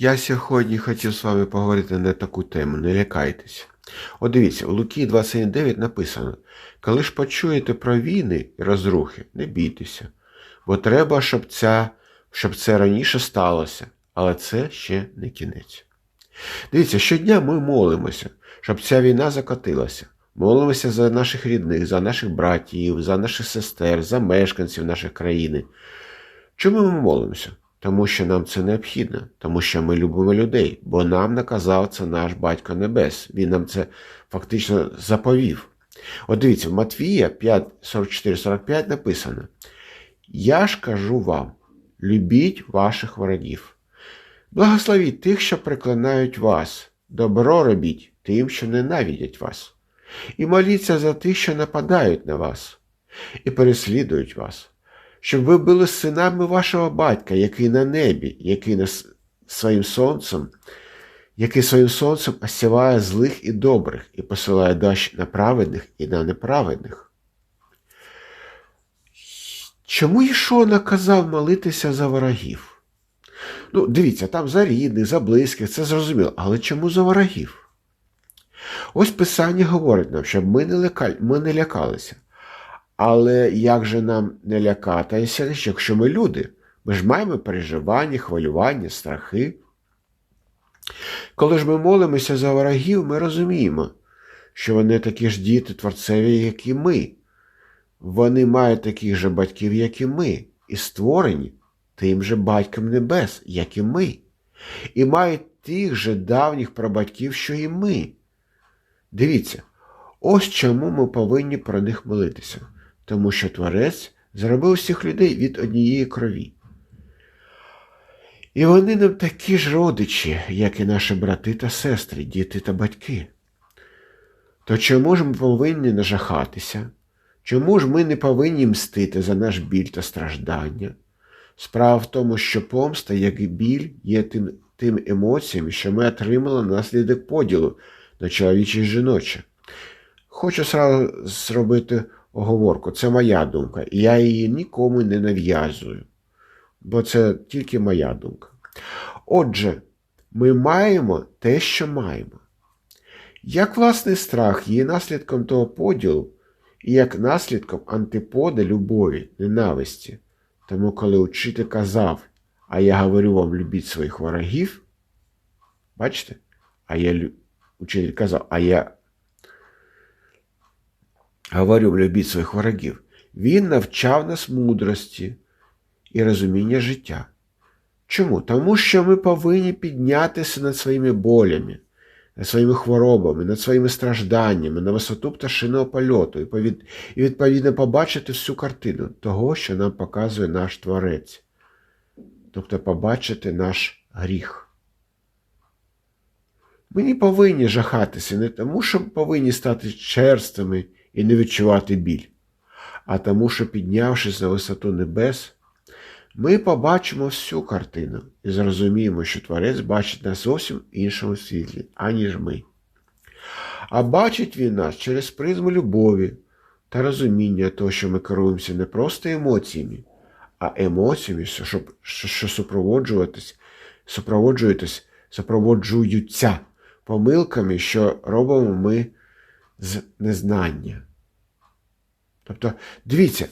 Я сьогодні хотів з вами поговорити на таку тему, не лякайтесь. От дивіться, у Луки 21.9 написано: коли ж почуєте про війни і розрухи, не бійтеся, бо треба, щоб, ця, щоб це раніше сталося, але це ще не кінець. Дивіться, щодня ми молимося, щоб ця війна закотилася. Молимося за наших рідних, за наших братів, за наших сестер, за мешканців нашої країни. Чому ми молимося? Тому що нам це необхідно, тому що ми любимо людей, бо нам наказав це наш Батько Небес. Він нам це фактично заповів. От дивіться, в Матвія 5, 44-45 написано: Я ж кажу вам: любіть ваших ворогів, благословіть тих, що приклинають вас, добро робіть тим, що ненавидять вас, і моліться за тих, що нападають на вас, і переслідують вас щоб ви були синами вашого батька, який на небі, який своїм сонцем, який своїм сонцем осіває злих і добрих і посилає дощ на праведних і на неправедних. Чому Ішо наказав молитися за ворогів? Ну, дивіться, там за рідних, за близьких, це зрозуміло, але чому за ворогів? Ось Писання говорить нам, щоб ми не, лекали, ми не лякалися. Але як же нам не лякатися, якщо ми люди? Ми ж маємо переживання, хвилювання, страхи. Коли ж ми молимося за ворогів, ми розуміємо, що вони такі ж діти творцеві, як і ми. Вони мають таких же батьків, як і ми, і створені тим же батьком небес, як і ми, і мають тих же давніх прабатьків, що і ми. Дивіться, ось чому ми повинні про них молитися тому що Творець зробив всіх людей від однієї крові. І вони нам такі ж родичі, як і наші брати та сестри, діти та батьки. То чому ж ми повинні нажахатися? Чому ж ми не повинні мстити за наш біль та страждання? Справа в тому, що помста, як і біль, є тим тим емоціями, що ми отримали наслідок поділу на чоловіче і жіноче. Хочу сразу зробити оговорку. Це моя думка. І я її нікому не нав'язую, бо це тільки моя думка. Отже, ми маємо те, що маємо. Як власний страх є наслідком того поділу, і як наслідком антиподи любові, ненависті. Тому, коли учитель казав, а я говорю вам, любіть своїх ворогів, бачите? А я учитель казав, а я говорю, любіть своїх ворогів, він навчав нас мудрості і розуміння життя. Чому? Тому що ми повинні піднятися над своїми болями, над своїми хворобами, над своїми стражданнями, на висоту пташиного польоту і відповідно побачити всю картину того, що нам показує наш Творець. Тобто побачити наш гріх. Ми не повинні жахатися не тому, що повинні стати черствими і не відчувати біль. А тому, що, піднявшись на висоту небес, ми побачимо всю картину і зрозуміємо, що Творець бачить нас зовсім іншому світлі, аніж ми. А бачить він нас через призму любові та розуміння того, що ми керуємося не просто емоціями, а емоціями, що, що, супроводжуватись, супроводжуються помилками, що робимо ми з незнання. Тобто, дивіться,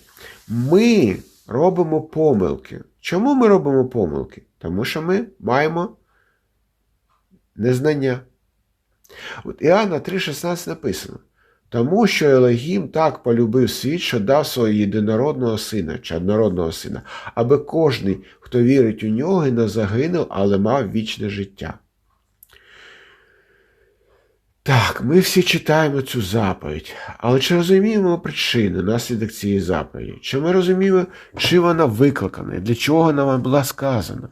ми робимо помилки. Чому ми робимо помилки? Тому що ми маємо незнання. От Іоанна 3,16 написано. Тому що Елогім так полюбив світ, що дав свого єдинородного сина чи однородного сина, аби кожний, хто вірить у нього, не загинув, але мав вічне життя. Так, ми всі читаємо цю заповідь, але чи розуміємо причини, наслідок цієї заповіді? Чи ми розуміємо, чи вона викликана, і для чого вона була сказана?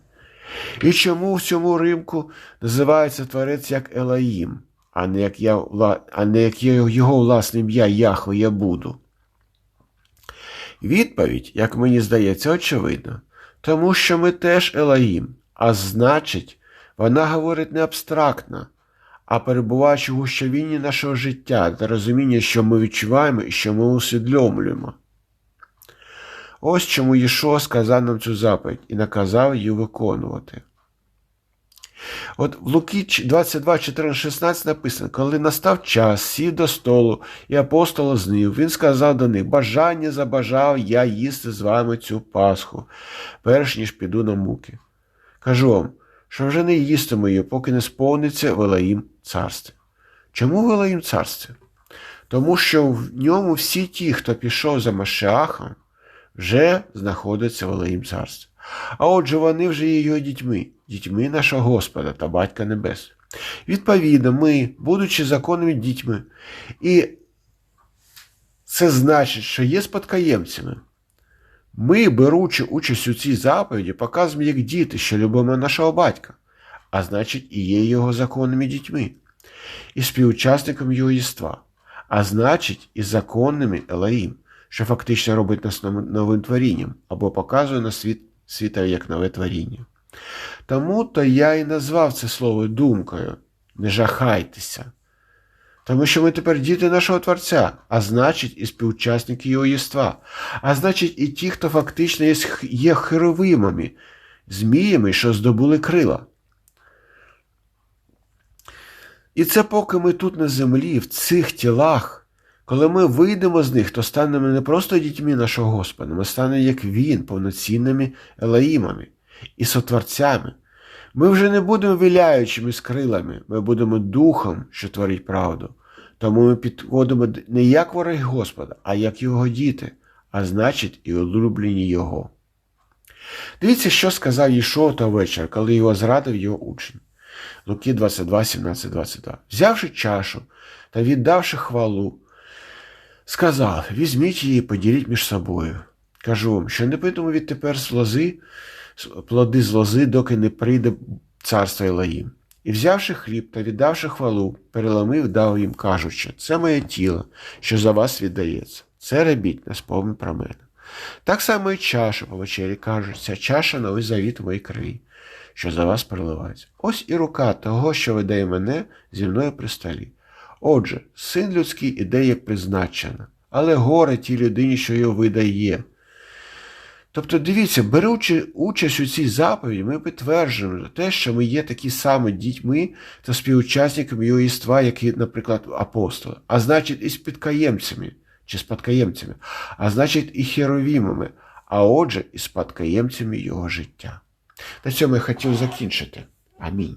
І чому в цьому римку називається творець як Елаїм, а не як я, а не як його власне ім'я Яхве я буду? Відповідь, як мені здається, очевидна. Тому що ми теж Елаїм, а значить, вона говорить не абстрактно а перебуваючи в гущавінні нашого життя та розуміння, що ми відчуваємо і що ми усвідомлюємо. Ось чому Єшо сказав нам цю заповідь і наказав її виконувати. От в Луки 22, 14, 16 написано, коли настав час, сів до столу, і апостол знив, він сказав до них, бажання забажав я їсти з вами цю Пасху, перш ніж піду на муки. Кажу вам, що вже не їстиму її, поки не сповниться Велаїм царстві. Чому Велаїм царстві? Тому що в ньому всі ті, хто пішов за Машеахом, вже знаходяться в Велаїм царстві. А отже, вони вже є його дітьми, дітьми нашого Господа та Батька Небес. Відповідно, ми, будучи законними дітьми, і це значить, що є спадкоємцями. Ми, беручи участь у цій заповіді, показуємо як діти, що любимо нашого батька, а значить, і є його законними дітьми, і співучасником його єства, а значить, і законними Елаїм, що фактично робить нас новим- творінням або показує на світ світові як нове творіння. Тому то я і назвав це слово думкою не жахайтеся. Тому що ми тепер діти нашого Творця, а значить, і співучасники його єства, а значить, і ті, хто фактично є херовимами, зміями, що здобули крила. І це поки ми тут на землі, в цих тілах, коли ми вийдемо з них, то станемо не просто дітьми нашого Господа, ми станемо, як Він, повноцінними елаїмами і сотворцями. Ми вже не будемо виляючими з крилами, ми будемо духом, що творить правду. Тому ми підходимо не як вороги Господа, а як його діти, а значить, і улюблені Його. Дивіться, що сказав Єшуа того вечора, коли його зрадив його учень. Луки 22, 17, 22. Взявши чашу та віддавши хвалу, сказав: візьміть її і поділіть між собою. Кажу вам, що не питиму відтепер з лози, плоди з лози, доки не прийде царство Елаїм. І взявши хліб та віддавши хвалу, переломив, дав їм, кажучи, це моє тіло, що за вас віддається. Це робіть на спомин про мене. Так само і чаша по вечері кажуть, ця чаша новий завіт моїй крові, що за вас переливається. Ось і рука того, що видає мене зі мною при столі. Отже, син людський іде як призначена, але горе тій людині, що його видає. Тобто, дивіться, беручи участь у цій заповіді, ми підтверджуємо те, що ми є такі самі дітьми та співучасниками його єства, як і, наприклад, апостоли, а значить, і спадкоємцями чи спадкоємцями, а значить, і херовімами, а отже, і спадкоємцями його життя. На цьому я хотів закінчити. Амінь.